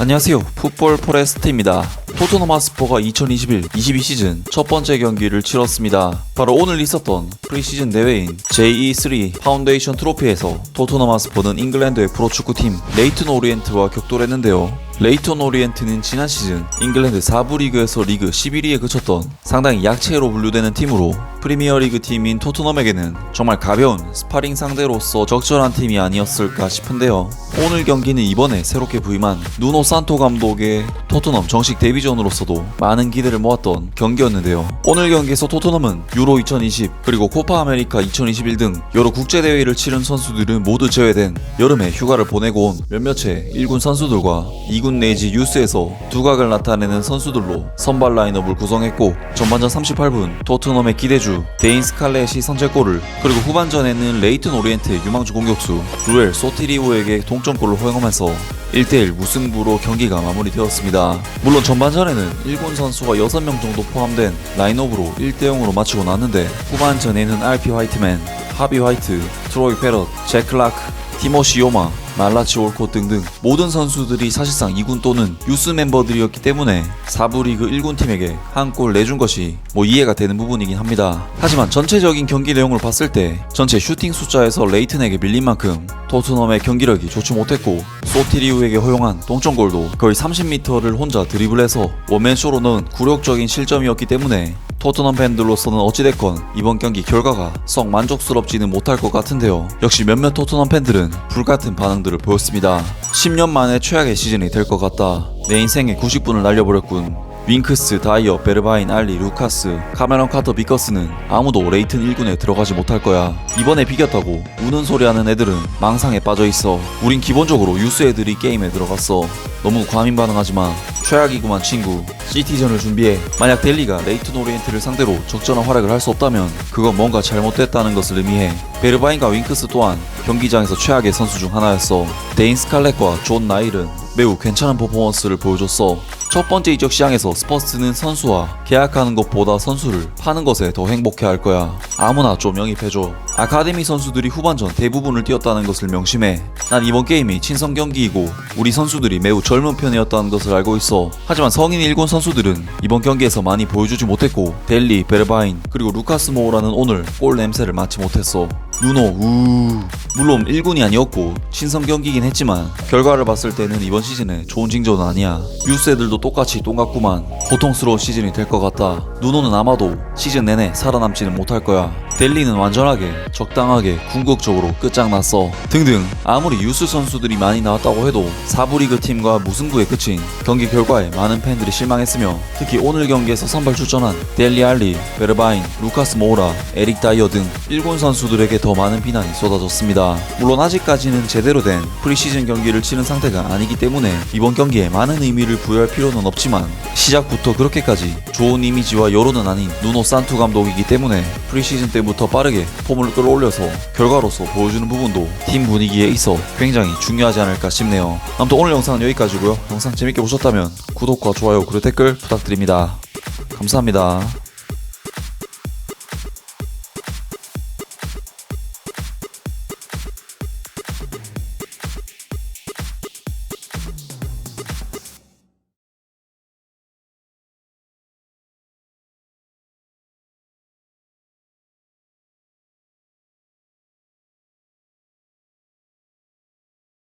안녕하세요. 풋볼 포레스트입니다. 토트넘 하스퍼가 2021-22 시즌 첫 번째 경기를 치렀습니다. 바로 오늘 있었던 프리시즌 대회인 JE3 파운데이션 트로피에서 토트넘 하스퍼는 잉글랜드의 프로축구팀 레이튼 오리엔트와 격돌 했는데요. 레이턴 오리엔트는 지난 시즌 잉글랜드 4부 리그에서 리그 11위에 그쳤던 상당히 약체로 분류되는 팀으로 프리미어리그 팀인 토트넘에게는 정말 가벼운 스파링 상대로서 적절한 팀이 아니었을까 싶은데요. 오늘 경기는 이번에 새롭게 부임한 누노 산토 감독의 토트넘 정식 데뷔전으로서도 많은 기대를 모았던 경기였는데요. 오늘 경기에서 토트넘은 유로 2020 그리고 코파 아메리카 2021 등 여러 국제 대회를 치른 선수들은 모두 제외된 여름에 휴가를 보내고 온 몇몇의 1군 선수들과 2군 내지 유스에서 두각을 나타내는 선수들로 선발 라인업을 구성했고 전반전 38분 토트넘의 기대주 데인 스칼렛이 선제골을 그리고 후반전에는 레이튼 오리엔트의 유망주 공격수 루엘 소티리오에게 동점골을 허용하면서 1대1 무승부로 경기가 마무리되었습니다. 물론 전반전에는 1군 선수가 6명 정도 포함된 라인업으로 1대0으로 마치고 났는데 후반전에는 RP 화이트맨, 하비 화이트, 트로이 페럿, 잭 클라크, 티모시 요마, 말라치 올코 등등 모든 선수들이 사실상 2군 또는 유스 멤버들이었기 때문에 4부 리그 1군 팀에게 한 골 내준 것이 뭐 이해가 되는 부분이긴 합니다. 하지만 전체적인 경기 내용을 봤을 때 전체 슈팅 숫자에서 레이튼에게 밀린 만큼 토트넘의 경기력이 좋지 못했고 소티리우에게 허용한 동점골도 거의 30m를 혼자 드리블해서 원맨쇼로 넣은 굴욕적인 실점이었기 때문에 토트넘 팬들로서는 어찌됐건 이번 경기 결과가 썩 만족스럽지는 못할 것 같은데요. 역시 몇몇 토트넘 팬들은 불같은 반응들을 보였습니다. 10년 만에 최악의 시즌이 될 것 같다. 내 인생의 90분을 날려버렸군. 윙크스, 다이어, 베르바인, 알리, 루카스, 카메론 카터, 비커스는 아무도 레이튼 1군에 들어가지 못할 거야. 이번에 비겼다고 우는 소리 하는 애들은 망상에 빠져 있어. 우린 기본적으로 유스 애들이 게임에 들어갔어. 너무 과민 반응하지 마. 최악이구만 친구. 시티전을 준비해. 만약 델리가 레이튼 오리엔트를 상대로 적절한 활약을 할 수 없다면 그건 뭔가 잘못됐다는 것을 의미해. 베르바인과 윙크스 또한 경기장에서 최악의 선수 중 하나였어. 데인 스칼렛과 존 나일은 매우 괜찮은 퍼포먼스를 보여줬어. 첫 번째 이적 시장에서 스퍼스는 선수와 계약하는 것보다 선수를 파는 것에 더 행복해 할 거야. 아무나 좀 영입해줘. 아카데미 선수들이 후반전 대부분을 뛰었다는 것을 명심해. 난 이번 게임이 친선 경기이고 우리 선수들이 매우 젊은 편이었다는 것을 알고 있어. 하지만 성인 1군 선수들은 이번 경기에서 많이 보여주지 못했고 델리, 베르바인 그리고 루카스 모우라는 오늘 골 냄새를 맡지 못했어. 누노 우 물론 1군이 아니었고 친선 경기긴 했지만 결과를 봤을 때는 이번 시즌에 좋은 징조는 아니야 유스 애들도 똑같이 똥 같구만. 고통스러운 시즌이 될 것 같다 누노는 아마도 시즌 내내 살아남지는 못할 거야. 델리는 완전하게 적당하게 궁극적으로 끝장났어. 등등. 아무리 유스 선수들이 많이 나왔다고 해도 4부 리그 팀과 무승부에 그친 경기 결과에 많은 팬들이 실망했으며 특히 오늘 경기에서 선발 출전한 델리 알리, 베르바인, 루카스 모우라, 에릭 다이어 등 일본 선수들에게 더 많은 비난이 쏟아졌습니다. 물론 아직까지는 제대로 된 프리시즌 경기를 치른 상태가 아니기 때문에 이번 경기에 많은 의미를 부여할 필요는 없지만 시작부터 그렇게까지 좋은 이미지와 여론은 아닌 누노 산투 감독이기 때문에 프리시즌 때부터 빠르게 폼을 끌어올려서 결과로서 보여주는 부분도 팀 분위기에 있어 굉장히 중요하지 않을까 싶네요. 아무튼 오늘 영상은 여기까지고요. 영상 재밌게 보셨다면 구독과 좋아요 그리고 댓글 부탁드립니다. 감사합니다.